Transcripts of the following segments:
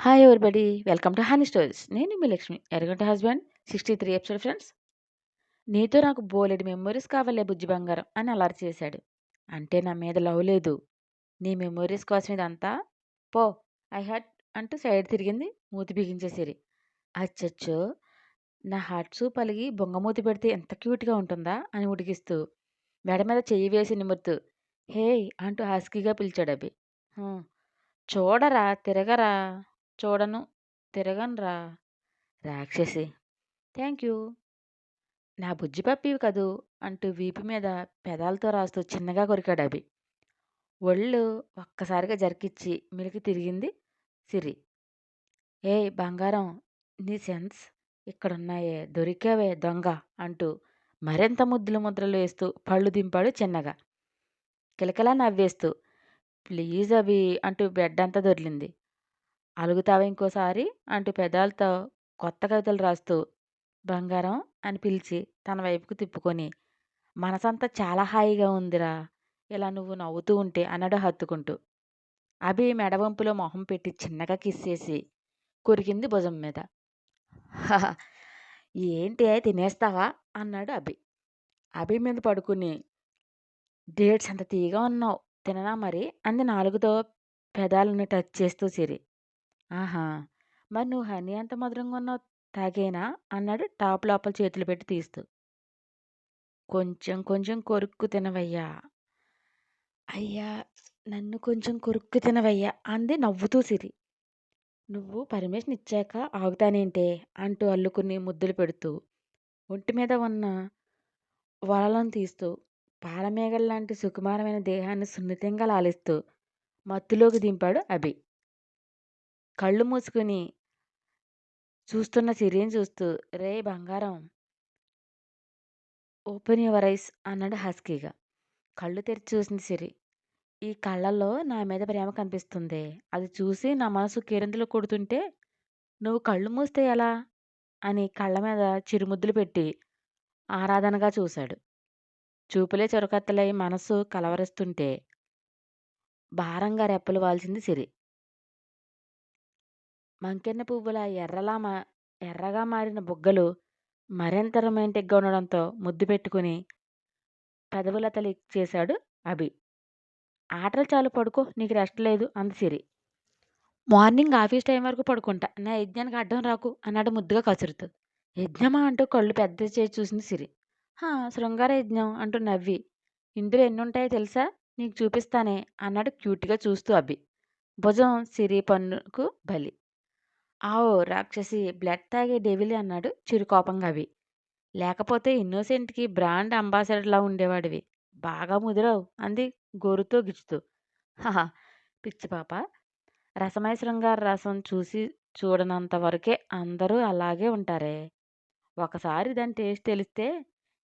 Hi everybody welcome to honey stories నేను మీ Lakshmi Eraganta husband sixty three episode friends నీతో నాకు బోలెడు memories కావాలే బుజ్జి బంగారం అని అలర్ చేశాడు. అంటే నా మీద లవ్ లేదు. నీ మెమొరీస్ కోసం ఇదంతా? పో ఐ హార్ట్ అంటూ సైడ్ తిరిగింది మూతి బిగించేసిరి అచ్చచ్చో నా హార్ట్సు పలిగి బొంగమూతి పెడితే ఎంత క్యూట్గా ఉంటుందా అని ఉడికిస్తూ మెడ మీద చెయ్యి వేసి నిమురుతూ హే అంటూ హాస్కీగా పిలిచాడు అభి. చూడరా తిరగరా చూడను తిరగనురా రాక్షసి. Thank you. నా బుజ్జి పప్పివి కదూ అంటూ వీపు మీద పెదాలతో రాస్తూ చిన్నగా కొరికాడు అభి. ఒళ్ళు ఒక్కసారిగా జరికిచ్చి మిలికి తిరిగింది సిరి. ఏయ్ బంగారం నీ సెన్స్ ఇక్కడున్నాయే దొరికావే దొంగ అంటూ మరింత ముద్దులు ముద్రలు వేస్తూ పళ్ళు దింపాడు చిన్నగా. కిలకిలా నవ్వేస్తూ ప్లీజ్ అవి అంటూ బెడ్ అంతా దొర్లింది అలుగుతావా ఇంకోసారి? అంటూ పెదాలతో కొత్త కవితలు రాస్తూ బంగారం అని పిలిచి తన వైపుకు తిప్పుకొని మనసంతా చాలా హాయిగా ఉందిరా. ఇలా నువ్వు నవ్వుతూ ఉంటే అన్నాడు హత్తుకుంటూ. అభి మెడవంపులో మొహం పెట్టి చిన్నగా కిస్ చేసి కొరికింది భుజం మీద. ఏంటి తినేస్తావా? అన్నాడు అభి. అభి మీద పడుకుని డేట్స్ అంత తీగా ఉన్నావు? తిననా మరి? అంది నాలుగుతో పెదాలను టచ్ చేస్తూ సిరి. ఆహా! మరి నువ్వు హనీ అంత మధురంగా ఉన్నావు తాగేనా? అన్నాడు టాప్ లోపల చేతులు పెట్టి తీస్తూ. కొంచెం కొంచెం కొరుక్కు తినవయ్యా. అయ్యా! నన్ను కొంచెం కొరుక్కు తినవయ్యా అంది నవ్వుతూ సిరి. నువ్వు పర్మిషన్ ఇచ్చాక ఆగుతానేంటే? అంటూ అల్లుకుని ముద్దులు పెడుతూ ఒంటి మీద ఉన్న వలలను తీస్తూ పాలమేఘల్లాంటి సుకుమారమైన దేహాన్ని సున్నితంగా లాలిస్తూ మత్తులోకి దింపాడు అభి. కళ్ళు మూసుకుని చూస్తున్న సిరిని చూస్తూ రే బంగారం ఓపెన్ యువర్ ఐస్ అన్నాడు హస్కీగా. కళ్ళు తెరిచి చూసింది సిరి. ఈ కళ్ళల్లో నా మీద ప్రేమ కనిపిస్తుంది. అది చూసి నా మనసు కేరింతలు కొడుతుంటే నువ్వు కళ్ళు మూస్తే ఎలా? అని కళ్ళ మీద చిరుముద్దులు పెట్టి ఆరాధనగా చూశాడు. చూపులే చొరకత్తలై మనసు కలవరిస్తుంటే భారంగా రెప్పలు వాల్చింది సిరి. మంకెన్న పువ్వుల ఎర్రలా మా ఎర్రగా మారిన బుగ్గలు మరింత రొమాంటిక్గా ఉండడంతో ముద్దు పెట్టుకుని పెదవులతలి చేశాడు అభి. ఆటలు చాలు పడుకో నీకు రెస్ట్ లేదు అంది సిరి. మార్నింగ్ ఆఫీస్ టైం వరకు పడుకుంటా నా యజ్ఞానికి అడ్డం రాకు అన్నాడు ముద్దుగా కసురుతూ. యజ్ఞమా అంటూ కళ్ళు పెద్ద చేసి చూసింది సిరి. "హా, శృంగార యజ్ఞం అంటూ నవ్వి. ఇందులో ఎన్ని ఉంటాయో తెలుసా? నీకు చూపిస్తానే అన్నాడు క్యూట్గా చూస్తూ అభి. భుజం సిరి పన్నుకు బలి. ఆవో రాక్షసి బ్లడ్ తాగే డెవిలి అన్నాడు చిరుకోపంగా అవి. లేకపోతే ఇన్నోసెంట్కి బ్రాండ్ అంబాసిడర్లా ఉండేవాడివి. బాగా ముదిరావు అంది గోరుతో గిచ్చుతూ. హహా పిచ్చి పాప. రసమయ శృంగార రసం చూసి చూడనంత వరకే అందరూ అలాగే ఉంటారే. ఒకసారి దాని టేస్ట్ తెలిస్తే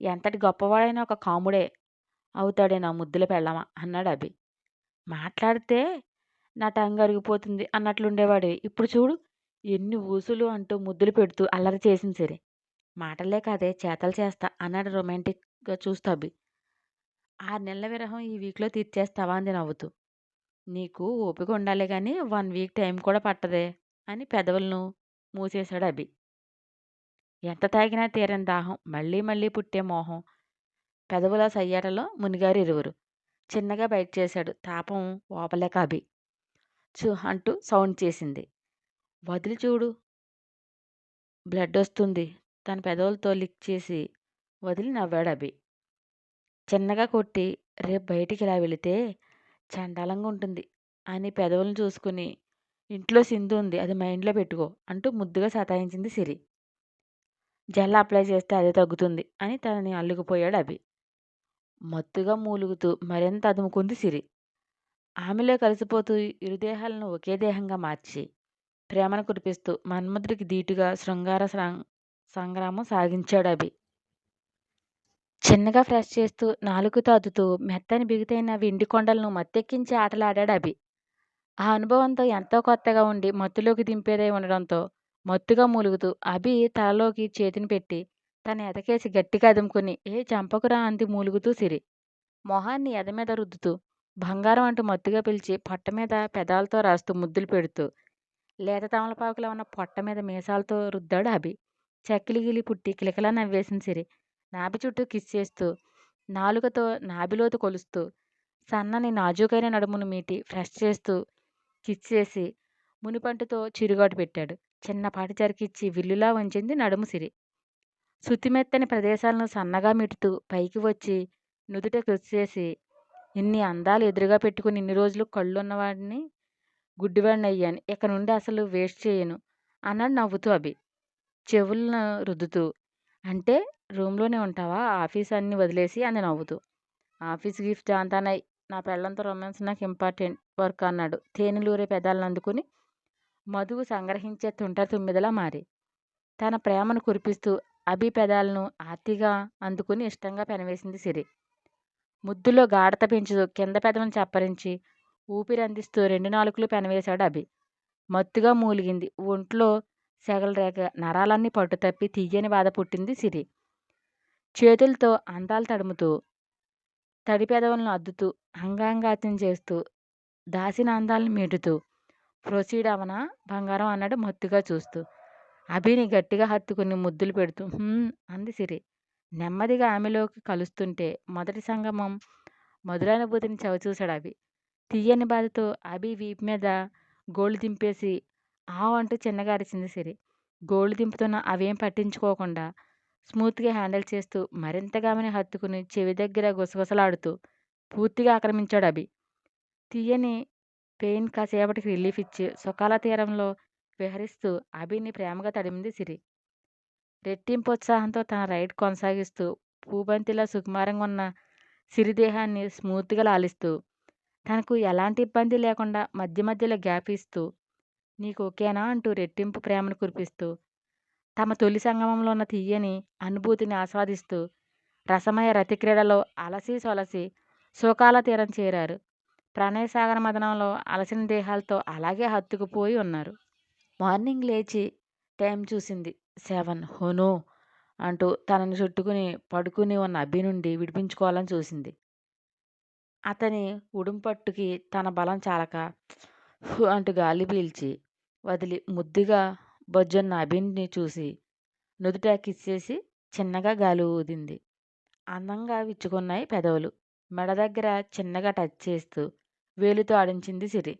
ఎంతటి గొప్పవాడైనా ఒక కాముడే. అవుతాడే నా ముద్దుల పెళ్ళమా అన్నాడు అభి. మాట్లాడితే నా టంగ్ అరిగిపోతుంది అన్నట్లుండేవాడివి. ఇప్పుడు చూడు ఎన్ని ఊసులు అంటూ ముద్దులు పెడుతూ అల్లరి చేసింది సరే. మాటలే కాదే చేతలు చేస్తా అన్నాడు రొమాంటిక్గా చూస్తూ అభి. ఆరు నెలల విరహం ఈ వీక్లో తీర్చేస్తావా అంది నవ్వుతూ. నీకు ఓపిక ఉండాలి కానీ వన్ వీక్ టైం కూడా పట్టదే అని పెదవులను మూసేశాడు అభి. ఎంత తాగినా తీరని దాహం మళ్ళీ మళ్ళీ పుట్టే మోహం. పెదవుల సయ్యాటలో మునిగారు ఇరువురు. చిన్నగా బయట చేశాడు. తాపం ఓపలేక అభి. చూ అంటూ సౌండ్ చేసింది. వదిలి చూడు. బ్లడ్ వస్తుంది. తన పెదవులతో లిక్ చేసి వదిలి నవ్వాడు అభి. చిన్నగా కొట్టి రేపు బయటికి ఇలా వెళితే చండాలంగా ఉంటుంది. అని పెదవులను చూసుకుని ఇంట్లో సింధు ఉంది. అది మైండ్లో పెట్టుకో అంటూ ముద్దుగా సతాయించింది సిరి. జెల్ అప్లై చేస్తే అదే తగ్గుతుంది అని తనని అల్లుకుపోయాడు అభి. మత్తుగా మూలుగుతూ మరింత అదుముకుంది సిరి. ఆమెలో కలిసిపోతూ ఇరుదేహాలను ఒకే దేహంగా మార్చి ప్రేమను కురిపిస్తూ మన్మధుడికి ధీటుగా శృంగార సంగ్రామం సాగించాడు అభి చిన్నగా ఫ్రెష్ చేస్తూ నాలుగుతో అద్దుతూ మెత్తని బిగుతైన వెండి కొండలను మత్తెక్కించి ఆటలాడాడు అభి ఆ అనుభవంతో ఎంతో కొత్తగా ఉండి మత్తులోకి దింపేదై ఉండడంతో మత్తుగా మూలుగుతూ అభి తలలోకి చేతిని పెట్టి తన ఎదకేసి గట్టిగా అదుముకుని ఏ చంపకురా అంది మూలుగుతూ సిరి. మొహాన్ని ఎద మీద రుద్దుతూ బంగారం అంటూ మత్తుగా పిలిచి పొట్ట మీద పెదాలతో రాస్తూ ముద్దులు పెడుతూ లేత తమలపాకులో ఉన్న పొట్ట మీద మీసాలతో రుద్దాడు అభి. చక్కిలి గిలి పుట్టి కిలకిలా నవ్వేసింది సిరి. నాభి చుట్టూ కిస్ చేస్తూ నాలుకతో నాభిలోతు కొలుస్తూ సన్నని నాజూకైన నడుమును మీటి ఫ్రెష్ చేస్తూ కిస్ చేసి మునిపంటుతో చిరుగాటు పెట్టాడు. చిన్నపాటి చరికిచ్చి విల్లులా వంచింది నడుము సిరి. శుతిమెత్తని ప్రదేశాలను సన్నగా మిటుతూ పైకి వచ్చి నుదుట కృషి చేసి ఇన్ని అందాలు ఎదురుగా పెట్టుకుని ఇన్ని రోజులు కళ్ళున్నవాడిని గుడ్డివాడిని అయ్యాను ఇక నుండి అసలు వేస్ట్ చేయను అన్నాడు నవ్వుతూ అభి. చెవులను రుద్దుతూ అంటే రూమ్లోనే ఉంటావా? ఆఫీస్ అన్ని వదిలేసి అని నవ్వుతూ. ఆఫీస్ గిఫ్ట్ అంతానై నా పెళ్ళంతో రొమాన్స్ నాకు ఇంపార్టెంట్ వర్క్ అన్నాడు. తేనెలూరే పెదాలను అందుకుని మధువు సంగ్రహించే తుంట తుమ్మిదలా మారి. తన ప్రేమను కురిపిస్తూ అభి పెదాలను ఆర్తిగా అందుకుని ఇష్టంగా పెనవేసింది సిరి. ముద్దులో గాఢత పెంచుతూ కింద పెదవిని చప్పరించి ఊపిరి అందిస్తూ రెండు నాలుకలు పెనవేశాడు అభి. మత్తుగా మూలిగింది. ఒంట్లో సెగలు నరాలన్నీ పట్టు తప్పి తీయని బాధ పుట్టింది సిరి. చేతులతో అందాలు తడుముతూ తడి పెదవులను అద్దుతూ అంగాంగాత్యం చేస్తూ దాసిన అందాలను మీటుతూ ప్రొసీడ్ అవనా? బంగారం? అన్నాడు మత్తుగా చూస్తూ. అభిని గట్టిగా హత్తుకుని ముద్దులు పెడుతూ అంది సిరి. నెమ్మదిగా ఆమెలోకి కలుస్తుంటే మొదటి సంగమం మధురానుభూతిని చవిచూశాడు అభి. తీయని బాధతో అభి వీపు మీద గోళ్ళు దింపేసి ఆ అంటూ చిన్నగా అరిచింది సిరి. గోళ్ళు దింపుతున్న అవేం పట్టించుకోకుండా స్మూత్గా హ్యాండిల్ చేస్తూ మరింతగా ఆమెను హత్తుకుని చెవి దగ్గర గుసగుసలాడుతూ పూర్తిగా ఆక్రమించాడు అభి. తీయని పెయిన్ కాసేపటికి రిలీఫ్ ఇచ్చి సుఖాల తీరంలో విహరిస్తూ అభిని ప్రేమగా తడిమింది సిరి. రెట్టింపు ఉత్సాహంతో తన రైడ్ కొనసాగిస్తూ పూబంతిలా సుకుమారంగా ఉన్న సిరిదేహాన్ని స్మూత్గా లాలిస్తూ తనకు ఎలాంటి ఇబ్బంది లేకుండా మధ్య మధ్యలో గ్యాప్ ఇస్తూ నీకు ఓకేనా? అంటూ రెట్టింపు ప్రేమను కురిపిస్తూ తమ తొలి సంగమంలో ఉన్న తీయని అనుభూతిని ఆస్వాదిస్తూ రసమయ రతిక్రీడలో అలసి సొలసి సుఖాల తీరం చేరారు. ప్రణయసాగర మదనంలో అలసిన దేహాలతో అలాగే హత్తుకుపోయి ఉన్నారు. మార్నింగ్ లేచి టైం చూసింది సెవెన్. హోనో! అంటూ తనని చుట్టుకుని పడుకుని ఉన్న అభి నుండి విడిపించుకోవాలని చూసింది. అతని ఉడుంపట్టుకి తన బలం చాలక "హు" అంటూ గాలి పీల్చి వదిలి ముద్దుగా బొజ్జున్న అభిని చూసి నుదుట కిచ్చేసి చిన్నగా గాలి ఊదింది. అందంగా విచ్చుకున్నాయి పెదవులు. మెడ దగ్గర చిన్నగా టచ్ చేస్తూ వేలుతో ఆడించింది సిరి.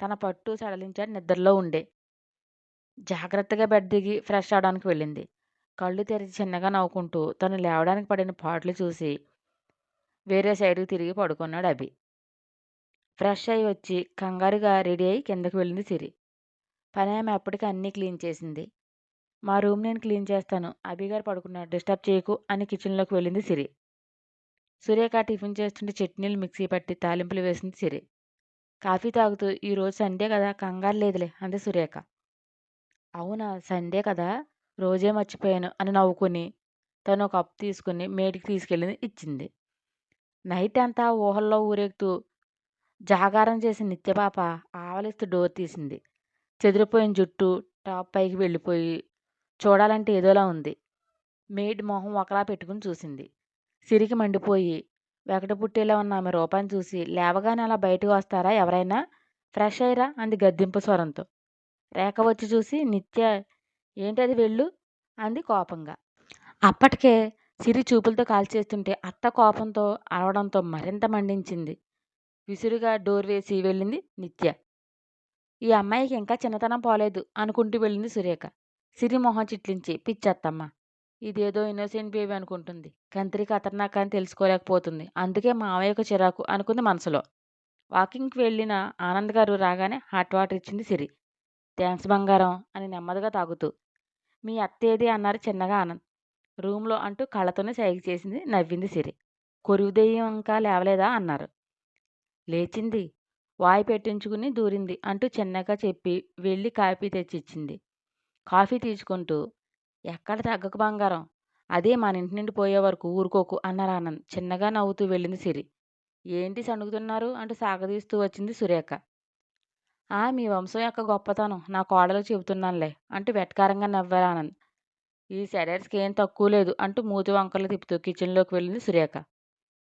తన పట్టు సడలించాడు నిద్రలో ఉండే. జాగ్రత్తగా బెడ్ దిగి ఫ్రెష్ అవడానికి వెళ్ళింది. కళ్ళు తెరిచి చిన్నగా నవ్వుకుంటూ తను లేవడానికి పడిన పాటలు చూసి వేరే సైడ్కి తిరిగి పడుకున్నాడు అభి. ఫ్రెష్ అయి వచ్చి కంగారుగా రెడీ అయి కిందకి వెళ్ళింది సిరి. పని ఆమె అప్పటికి అన్నీ క్లీన్ చేసింది. మా రూమ్ నేను క్లీన్ చేస్తాను. అభిగారు పడుకున్నాడు డిస్టర్బ్ చేయకు అని కిచెన్లోకి వెళ్ళింది సిరి. సురేఖ టిఫిన్ చేస్తుంటే చట్నీలు మిక్సీ పట్టి తాలింపులు వేసింది సిరి. కాఫీ తాగుతూ ఈరోజు సండే కదా కంగారు లేదులే అంది సురేఖ అవునా సండే కదా? రోజే మర్చిపోయాను అని నవ్వుకుని తను ఒక కప్ తీసుకుని మేడికి తీసుకెళ్ళి ఇచ్చింది. నైట్ అంతా ఊహల్లో ఊరేగుతూ జాగారం చేసిన నిత్యపాప ఆవలిస్తూ డోర్ తీసింది. చెదిరిపోయిన జుట్టు టాప్ పైకి వెళ్ళిపోయి చూడాలంటే ఏదోలా ఉంది. మేడ్ మొహం ఒకలా పెట్టుకుని చూసింది. సిరికి మండిపోయి వెకట పుట్టేలా ఉన్న ఆమె రూపాన్ని చూసి లేవగానే అలా బయటకు వస్తారా ఎవరైనా? ఫ్రెష్ అయ్యరా? అంది గద్దింపు స్వరంతో. రేఖ వచ్చి చూసి నిత్య ఏంటది వెళ్ళు? అంది కోపంగా. అప్పటికే సిరి చూపులతో కాల్చేస్తుంటే అత్త కోపంతో అరవడంతో మరింత మండించింది. విసురుగా డోర్ వేసి వెళ్ళింది నిత్య. ఈ అమ్మాయికి ఇంకా చిన్నతనం పోలేదు అనుకుంటూ వెళ్ళింది సురేఖ. సిరి మొహం చిట్లించి పిచ్చత్తమ్మ ఇదేదో ఇన్నోసెంట్ బేబీ అనుకుంటుంది. కంత్రి ఖతర్నాక్ అని తెలుసుకోలేకపోతుంది. అందుకే మావయ్యకు చిరాకు అనుకుంది మనసులో. వాకింగ్కి వెళ్ళిన ఆనంద్ గారు రాగానే హాట్ వాటర్ ఇచ్చింది సిరి. థ్యాంక్స్ బంగారం అని నెమ్మదిగా తాగుతూ. మీ అత్త ఏది? అన్నారు చిన్నగా ఆనంద్. రూమ్లో అంటూ కళ్ళతోనే సైగ చేసింది నవ్వింది సిరి. కొరువు దెయ్యం ఇంకా లేవలేదా? అన్నారు. లేచింది. వాయి పెట్టించుకుని దూరింది అంటూ చిన్నగా చెప్పి వెళ్ళి కాఫీ తెచ్చిచ్చింది. కాఫీ తీసుకుంటూ ఎక్కడ తగ్గకు బంగారం? అదే మన ఇంటి నుండి పోయే వరకు ఊరుకోకు అన్నారు ఆనంద్ చిన్నగా నవ్వుతూ వెళ్ళింది సిరి. ఏంటి సణుగుతున్నారు అంటూ సాగదీస్తూ వచ్చింది సురేఖ. ఆ మీ వంశం యొక్క గొప్పతనం నా కోడలకు చెబుతున్నానులే అంటూ వెటకారంగా నవ్వారు ఆనంద్. ఈ సెడర్స్కి ఏం తక్కువ లేదు. అంటూ మూతి వంకలు తిప్పుతూ కిచెన్లోకి వెళ్ళింది సురేఖ.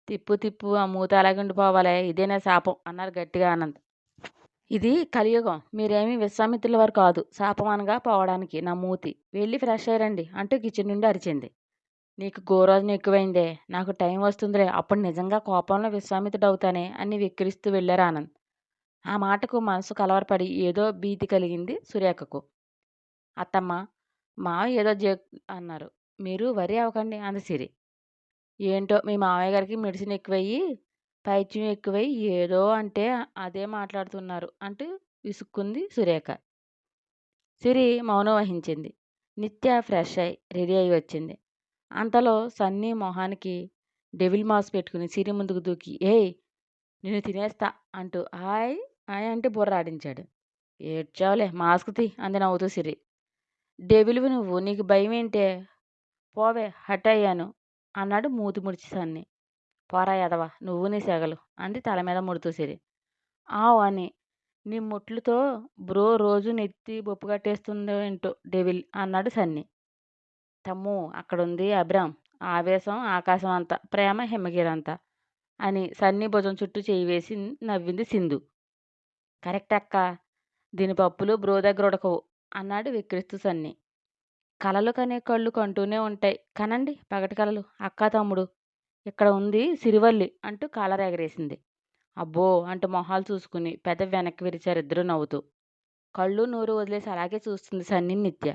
తిప్పు తిప్పు ఆ మూత అలాగే ఉండిపోవాలే ఇదే నా శాపం? అన్నారు గట్టిగా ఆనంద్. ఇది కలియుగం. మీరేమీ విశ్వామిత్రుల వారు కాదు. శాపం అనగా పోవడానికి నా మూతి. వెళ్ళి ఫ్రెష్ అయ్యారండి అంటూ కిచెన్ నుండి అరిచింది. నీకు గోరోజున ఎక్కువైందే. నాకు టైం వస్తుందిలే. అప్పుడు నిజంగా కోపంలో విశ్వామిత్రుడు అవుతానే అని వెక్కిరిస్తూ వెళ్ళారు ఆనంద్. ఆ మాటకు మనసు కలవరపడి ఏదో భీతి కలిగింది సురేఖకు. అత్తమ్మ మావయ్య ఏదో జే అన్నారు. మీరు వరి అవ్వకండి అంది సిరి. ఏంటో మీ మావయ్య గారికి మెడిసిన్ ఎక్కువయ్యి పైత్యం ఎక్కువై ఏదో అంటే అదే మాట్లాడుతున్నారు అంటూ విసుక్కుంది సురేఖ. సిరి మౌనం వహించింది. నిత్య ఫ్రెష్ అయి రెడీ అయి వచ్చింది. అంతలో సన్నీ మొహానికి డెవిల్ మాస్ పెట్టుకుని సిరి ముందుకు దూకి ఏయ్ నిన్ను తినేస్తా అంటూ హాయ్ హాయ్ అంటే బుర్ర ఆడించాడు. ఏడ్చావులే మాస్క్ తీ అంది నవ్వుతూ సిరి. డెవిల్వి నువ్వు నీకు భయం ఏంటే పోవే హటయ్యాను అన్నాడు మూతి ముడిచి సన్ని పోరా ఎదవా నువ్వు నీ సెగలు అంది తల మీద ముడుతూ సిరి ఆవు అని నీ ముట్లుతో బ్రో రోజు నెత్తి బొప్పు కట్టేస్తుందో ఏంటో డెవిల్ అన్నాడు సన్ని. తమ్ము అక్కడుంది అబ్రామ్ ఆవేశం ఆకాశం అంతా ప్రేమ హిమగిరంతా అని సన్ని భుజం చుట్టూ చేయి వేసి నవ్వింది సింధు. కరెక్ట్ అక్క దీని పప్పులు బ్రో దగ్గర ఉడకవు. అన్నాడు విక్రిస్తూ సన్ని. కలలు కనే కళ్ళు కంటూనే ఉంటాయి. కనండి పగటి కలలు. అక్క తమ్ముడు ఇక్కడ ఉంది సిరివల్లి అంటూ కాలర్ ఎగరేసింది. అబ్బో అంటూ మొహాలు చూసుకుని పెద్ద వెనక్కి విరిచారు ఇద్దరు నవ్వుతూ. కళ్ళు నూరు వదిలేసి అలాగే చూస్తుంది సన్ని నిత్య.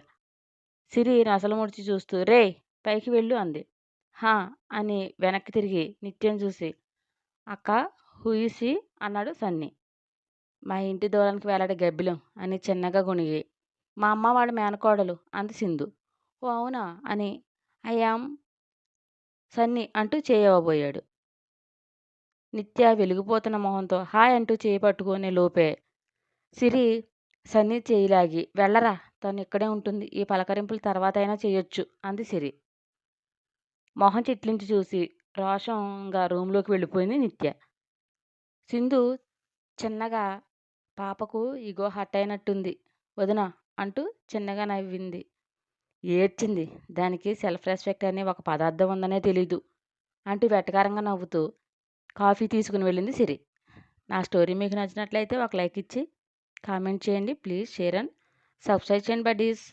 సిరి నసలు ముడిచి చూస్తూ రే పైకి వెళ్ళు అంది. హా అని వెనక్కి తిరిగి నిత్యం చూసి అక్క హుయిసి అన్నాడు సన్ని. మా ఇంటి దూరానికి వేలాడే గబ్బిలం అని చిన్నగా గుణిగి మా అమ్మ వాళ్ళ మేనకోడలు అంది సింధు. ఓ అవునా అని. అయామ్ సన్ని అంటూ చేయవబోయాడు నిత్య వెలిగిపోతున్న మొహంతో హాయ్ అంటూ చేయి పట్టుకునే లోపే సిరి సన్ని చేయిలాగి వెళ్ళరా తను ఇక్కడే ఉంటుంది. ఈ పలకరింపుల తర్వాత అయినా చేయొచ్చు అంది సిరి. మొహం చిట్లించి చూసి రోషంగా రూమ్లోకి వెళ్ళిపోయింది నిత్య. సింధు చిన్నగా పాపకు ఇగో హట్ అయినట్టుంది. వదిన అంటూ చిన్నగా నవ్వింది. ఏడ్చింది. దానికి సెల్ఫ్ రెస్పెక్ట్ అనే ఒక పదార్థం ఉందనే తెలీదు అంటూ వెటకారంగా నవ్వుతూ కాఫీ తీసుకుని వెళ్ళింది సిరి. నా స్టోరీ మీకు నచ్చినట్లయితే ఒక లైక్ ఇచ్చి కామెంట్ చేయండి. ప్లీజ్ షేర్ అండ్ సబ్స్క్రైబ్ చేయండి బడ్డీస్.